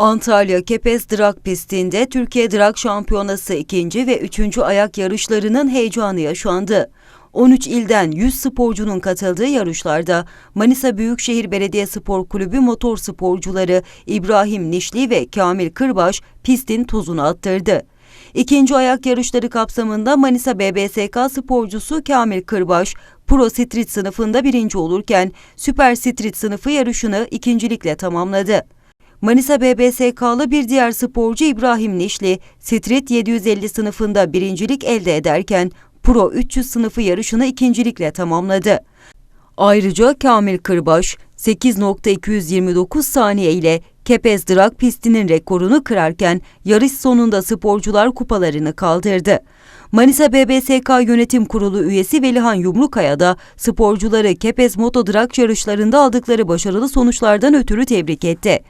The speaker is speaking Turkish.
Antalya Kepez Drag pistinde Türkiye Drag Şampiyonası ikinci ve üçüncü ayak yarışlarının heyecanı yaşandı. 13 ilden 100 sporcunun katıldığı yarışlarda Manisa Büyükşehir Belediye Spor Kulübü motor sporcuları İbrahim Nişli ve Kamil Kırbaş pistin tozunu attırdı. İkinci ayak yarışları kapsamında Manisa BBSK sporcusu Kamil Kırbaş, Pro Street sınıfında birinci olurken Süper Street sınıfı yarışını ikincilikle tamamladı. Manisa BBSK'lı bir diğer sporcu İbrahim Nişli, Street 750 sınıfında birincilik elde ederken Pro 300 sınıfı yarışını ikincilikle tamamladı. Ayrıca Kamil Kırbaş 8.229 saniye ile Kepez Drag pistinin rekorunu kırarken yarış sonunda sporcular kupalarını kaldırdı. Manisa BBSK Yönetim Kurulu üyesi Velihan Yumrukaya da sporcuları Kepez Moto Drag yarışlarında aldıkları başarılı sonuçlardan ötürü tebrik etti.